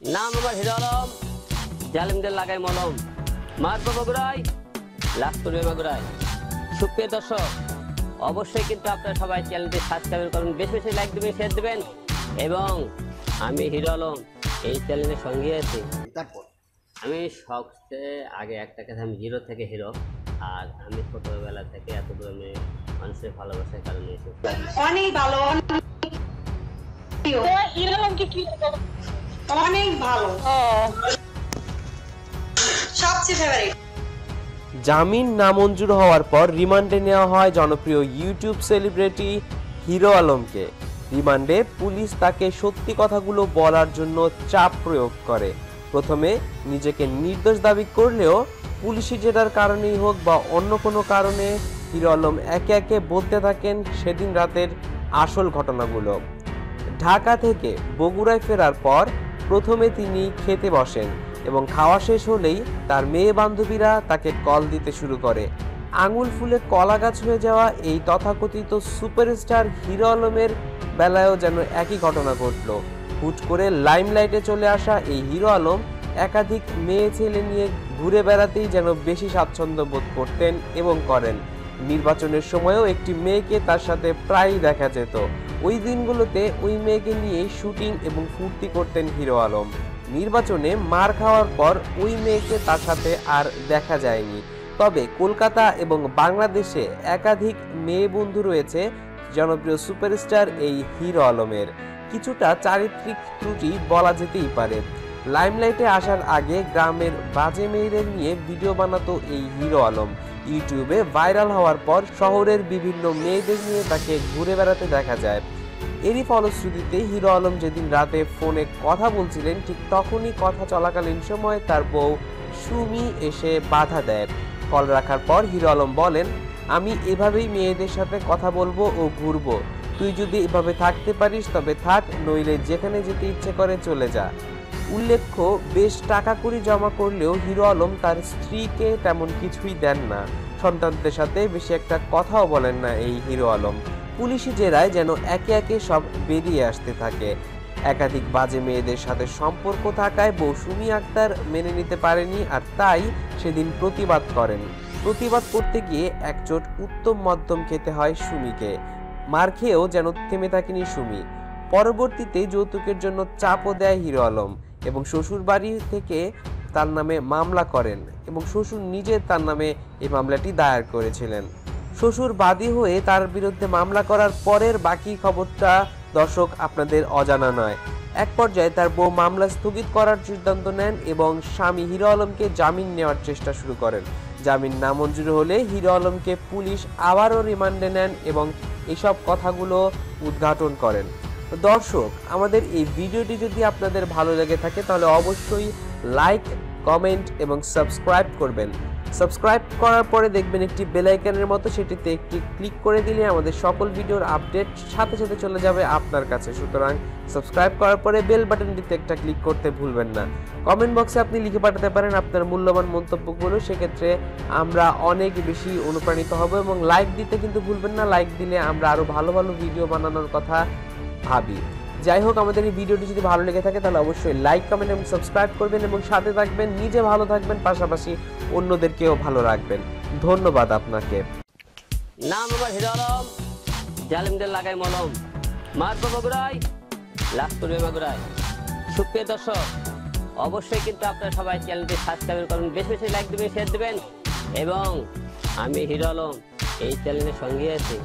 নাম আমার হিরো আলম। জালিমদের লাগাই মলম। মারবো বগুড়ায় লাভ করবে বগুড়ায় সুপ্রিয় দর্শক অবশ্যই কিন্তু আপনারা সবাই চ্যানেলটি সাবস্ক্রাইব করুন বেশি বেশি লাইক দেবেন শেয়ার দেবেন। এবং আমি হিরো আলম এই চ্যানেলের সঙ্গে আছি। তারপর? আমি সবচেয়ে আগে একটা কথা আমি জিরো থেকে হিরো আর আমি ছোটবেলা থেকে এত দূর আমি মানুষের ভালোবাসার কারণে এসেছি। অনেক ভালো অনেক। কি অনেক ভালো। সবচেয়ে ফেভারিট জামিন নামঞ্জুর হওয়ার পর রিমান্ডে নেওয়া হয় জনপ্রিয় ইউটিউব সেলিব্রিটি হিরো আলমকে। রিমান্ডে পুলিশ তাকে সত্যি কথাগুলো বলার জন্য চাপ প্রয়োগ করে। প্রথমে নিজেকে নির্দোষ দাবি করলেও পুলিশি জেরার কারণেই হোক বা অন্য কোনো কারণে হিরো আলম একে একে বলতে থাকেন সেদিন রাতের আসল ঘটনাগুলো। ঢাকা থেকে বগুড়ায় ফেরার পর প্রথমে তিনি খেতে বসেন এবং খাওয়া শেষ হলেই তার মেয়ে বান্ধবীরা তাকে কল দিতে শুরু করে। আঙুল ফুলে কলা গাছ হয়ে যাওয়া এই তথাকথিত সুপারস্টার হিরো আলমের বেলায়ও যেন একই ঘটনা ঘটল। হুট করে লাইমলাইটে চলে আসা এই হিরো আলম একাধিক মেয়ে ছেলে নিয়ে ঘুরে বেড়াতেই যেন বেশি স্বাচ্ছন্দ্য বোধ করতেন এবং করেন। নির্বাচনের সময়ও একটি মেয়েকে তার সাথে প্রায়ই দেখা যেত। ওই দিনগুলোতে ওই মেয়েকে নিয়ে শুটিং এবং ফুর্তি করতেন হিরো আলম। নির্বাচনে মার খাওয়ার পর ওই মেয়েকে তার সাথে আর দেখা যায়নি। তবে কলকাতা এবং বাংলাদেশে একাধিক মেয়ে বন্ধু রয়েছে জনপ্রিয় সুপারস্টার এই হিরো আলমের। কিছুটা চারিত্রিক ত্রুটি বলা যেতেই পারে। লাইমলাইটে আসার আগে গ্রামের বাজে মেয়েদের নিয়ে ভিডিও বানাতো এই হিরো আলম। ইউটিউবে ভাইরাল হওয়ার পর শহরের বিভিন্ন মেয়েদের নিয়ে তাকে ঘুরে বেড়াতে দেখা যায়। এরই ফলশ্রুতিতে হিরো আলম যেদিন রাতে ফোনে কথা বলছিলেন, ঠিক তখনই কথা চলাকালীন সময় তার বউ সুমি এসে বাধা দেয়। কল রাখার পর হিরো আলম বলেন, আমি এভাবেই মেয়েদের সাথে কথা বলব ও ঘুরবো। তুই যদি এভাবে থাকতে পারিস তবে থাক, নইলে যেখানে যেতে ইচ্ছে করে চলে যা। উল্লেখ্য, বেশ টাকা কড়ি জমা করলেও হিরো আলম তার স্ত্রীকে তেমন কিছুই দেন না। সন্তানদের সাথে বেশি একটা কথাও বলেন না এই হিরো আলম। পুলিশি জেরায় যেন একে একে সব বেরিয়ে আসতে থাকে। একাধিক বাজে মেয়েদের সাথে সম্পর্ক থাকায় বউ সুমি আক্তার মেনে নিতে পারেনি আর তাই সেদিন প্রতিবাদ করেন। প্রতিবাদ করতে গিয়ে একচোট উত্তম মধ্যম খেতে হয় সুমিকে। মার খেয়েও যেন থেমে থাকেনি সুমি। পরবর্তীতে যৌতুকের জন্য চাপও দেয় হিরো আলম। এবং শ্বশুর বাড়ি থেকে তার নামে মামলা করেন এবং শ্বশুর নিজে তার নামে এই মামলাটি দায়ের করেছিলেন। শ্বশুর বাদী হয়ে তার বিরুদ্ধে মামলা করার পরের বাকি খবরটা দর্শক আপনাদের অজানা নয়। এক পর্যায়ে তার বউ মামলা স্থগিত করার সিদ্ধান্ত নেন এবং স্বামী হিরো আলমকে জামিন নেওয়ার চেষ্টা শুরু করেন। জামিন নামঞ্জুর হলে হিরো আলমকে পুলিশ আবারও রিমান্ডে নেন এবং এসব কথাগুলো উদ্ঘাটন করেন। দর্শক, আমাদের এই ভিডিওটি যদি আপনাদের ভালো লেগে থাকে, তাহলে অবশ্যই লাইক, কমেন্ট এবং সাবস্ক্রাইব করবেন। সাবস্ক্রাইব করার পরে দেখবেন একটি বেল আইকনের মতো সেটিতে একটি ক্লিক করে দিলে আমাদের সকল ভিডিওর আপডেট সাথে সাথে চলে যাবে আপনার কাছে। সুতরাং সাবস্ক্রাইব করার পরে বেল বাটনটিতে একটা ক্লিক করতে ভুলবেন না। কমেন্ট বক্সে আপনি লিখে পাঠাতে পারেন আপনার মূল্যবান মন্তব্যগুলো। সেক্ষেত্রে আমরা অনেক বেশি অনুপ্রাণিত হব এবং লাইক দিতে কিন্তু ভুলবেন না। লাইক দিলে আমরা আরও ভালো ভালো ভিডিও বানানোর কথা ভাবি। যাই হোক, আমাদের এই ভিডিওটি যদি ভালো লেগে থাকে, তাহলে অবশ্যই লাইক কমেন্ট এবং সাবস্ক্রাইব করবেন এবং সাথে থাকবেন, নিজে ভালো থাকবেন, পাশাপাশি অন্যদেরকেও ভালো রাখবেন। ধন্যবাদ আপনাকে। নাম আমার হিরো আলম, জালিমদের লাগাই মলম। মারবো বগুড়ায় লাভ করবে সুপ্রিয় দর্শক, অবশ্যই কিন্তু আপনারা সবাই চ্যানেলটি সাবস্ক্রাইব করুন, বেশি বেশি লাইক দেবেন শেয়ার দেবেন, এবং আমি হিরো আলম, এই চ্যানেলের সঙ্গে আছি।